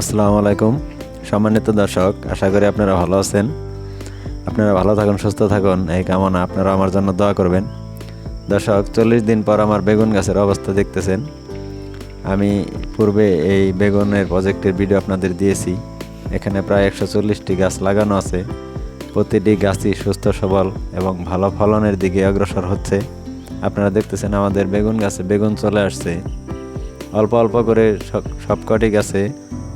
আসসালামু আলাইকুম। সম্মানিত দর্শক, আশা করি আপনারা ভালো আছেন। আপনারা ভালো থাকুন, সুস্থ থাকুন, এই কামনা আপনারা আমার জন্য দোয়া করবেন। দর্শক, চল্লিশ দিন পর আমার বেগুন গাছের অবস্থা দেখতেছেন। আমি পূর্বে এই বেগুনের প্রজেক্টের ভিডিও আপনাদের দিয়েছি। এখানে প্রায় একশো চল্লিশটি গাছ লাগানো আছে। প্রতিটি গাছই সুস্থ, সবল এবং ভালো ফলনের দিকে অগ্রসর হচ্ছে। আপনারা দেখতেছেন আমাদের বেগুন গাছে বেগুন চলে আসছে। অল্প অল্প করে সব সবকটি গাছে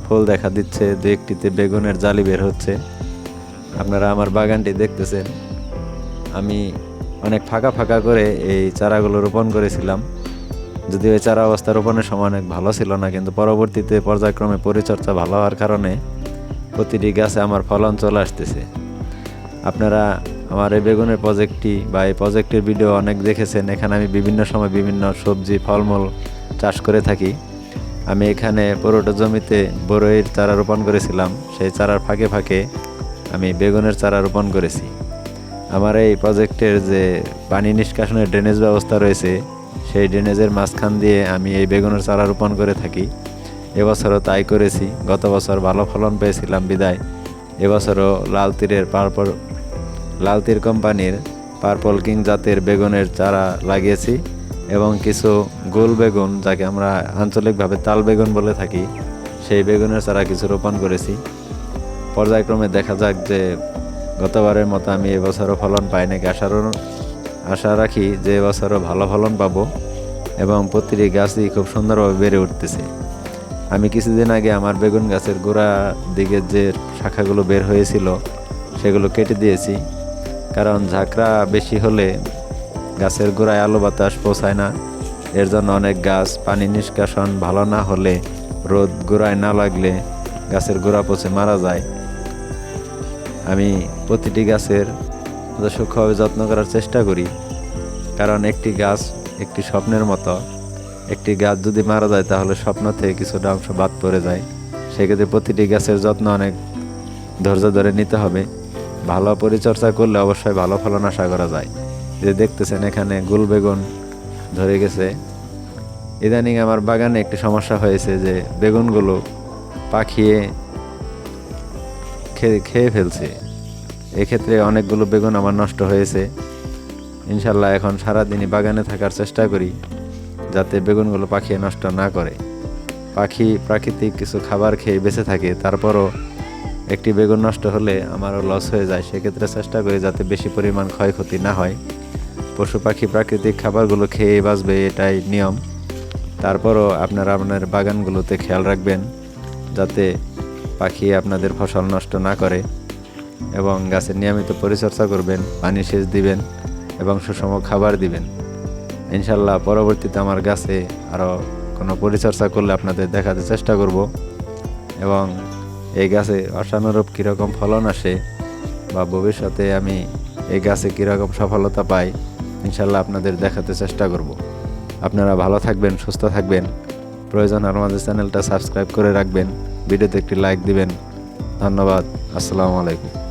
ফুল দেখা দিচ্ছে, দু একটিতে বেগুনের জালি বের হচ্ছে। আপনারা আমার বাগানটি দেখতেছেন। আমি অনেক ফাঁকা ফাঁকা করে এই চারাগুলো রোপণ করেছিলাম। যদিও এই চারা অবস্থা রোপণের সময় অনেক ভালো ছিল না, কিন্তু পরবর্তীতে পর্যায়ক্রমে পরিচর্যা ভালো হওয়ার কারণে প্রতিটি গাছে আমার ফলন চলে আসতেছে। আপনারা আমার এই বেগুনের প্রজেক্টটি বা এই প্রজেক্টের ভিডিও অনেক দেখেছেন। এখানে আমি বিভিন্ন সময় বিভিন্ন সবজি, ফলমূল চাষ করে থাকি। আমি এখানে পুরোটা জমিতে বড়ইয়ের চারা রোপণ করেছিলাম। সেই চারার ফাঁকে ফাঁকে আমি বেগুনের চারা রোপণ করেছি। আমার এই প্রজেক্টের যে পানি নিষ্কাশনের ড্রেনেজ ব্যবস্থা রয়েছে, সেই ড্রেনেজের মাঝখান দিয়ে আমি এই বেগুনের চারা রোপণ করে থাকি। এবছরও তাই করেছি। গত বছর ভালো ফলন পেয়েছিলাম বিদায়। এবছরও লাল তীরের পারপর লাল তীর কোম্পানির পার্পল কিং জাতের বেগুনের চারা লাগিয়েছি। এবং কিছু গোল বেগুন, যাকে আমরা আঞ্চলিকভাবে তাল বেগুন বলে থাকি, সেই বেগুনের চারা কিছু রোপণ করেছি। পর্যায়ক্রমে দেখা যাক যে গতবারের মতো আমি এবছরও ফলন পাই নাকি। আশারও, আশা রাখি যে এবছরও ভালো ফলন পাবো এবং প্রতিটি গাছই খুব সুন্দরভাবে বেড়ে উঠতেছে। আমি কিছুদিন আগে আমার বেগুন গাছের গোড়া দিকে যে শাখাগুলো বের হয়েছিল, সেগুলো কেটে দিয়েছি। কারণ ঝাঁকড়া বেশি হলে গাছের গোড়ায় আলো বাতাস পৌঁছায় না। এর জন্য অনেক গাছ পানি নিষ্কাশন ভালো না হলে রোদ গোড়ায় না লাগলে গাছের গোড়া পচে মারা যায়। আমি প্রতিটি গাছের সূক্ষ্মভাবে যত্ন করার চেষ্টা করি, কারণ একটি গাছ একটি স্বপ্নের মতো। একটি গাছ যদি মারা যায়, তাহলে স্বপ্ন থেকে কিছুটা অংশ বাদ পড়ে যায়। সেক্ষেত্রে প্রতিটি গাছের যত্ন অনেক ধৈর্য ধরে নিতে হবে। ভালো পরিচর্যা করলে অবশ্যই ভালো ফলন আশা করা যায়। যে দেখতেছেন এখানে গুল বেগুন ধরে গেছে। ইদানিং আমার বাগানে একটি সমস্যা হয়েছে যে বেগুনগুলো পাখিয়ে খেয়ে খেয়ে ফেলছে। এক্ষেত্রে অনেকগুলো বেগুন আমার নষ্ট হয়েছে। ইনশাল্লাহ এখন সারাদিনই বাগানে থাকার চেষ্টা করি যাতে বেগুনগুলো পাখিয়ে নষ্ট না করে। পাখি প্রাকৃতিক কিছু খাবার খেয়ে বেঁচে থাকে, তারপরও একটি বেগুন নষ্ট হলে আমারও লস হয়ে যায়। সেক্ষেত্রে চেষ্টা করি যাতে বেশি পরিমাণ ক্ষয়ক্ষতি না হয়। পশু পাখি প্রাকৃতিক খাবারগুলো খেয়ে বাঁচবে এটাই নিয়ম। তারপরও আপনারা আপনার বাগানগুলোতে খেয়াল রাখবেন, যাতে পাখি আপনাদের ফসল নষ্ট না করে এবং গাছের নিয়মিত পরিচর্যা করবেন, পানি সেচ দিবেন এবং সুষম খাবার দিবেন। ইনশাল্লাহ পরবর্তীতে আমার গাছে আরও কোনো পরিচর্যা করলে আপনাদের দেখাতে চেষ্টা করব এবং এই গাছে অসানুরূপ কীরকম ফলন আসে বা ভবিষ্যতে আমি এই গাছে কীরকম সফলতা পাই ইনশাল্লাহ আপনাদের দেখাতে চেষ্টা করব। আপনারা ভালো থাকবেন, সুস্থ থাকবেন। প্রয়োজন আর আমাদের চ্যানেলটা সাবস্ক্রাইব করে রাখবেন। ভিডিওতে একটি লাইক দিবেন। ধন্যবাদ। আসসালামু আলাইকুম।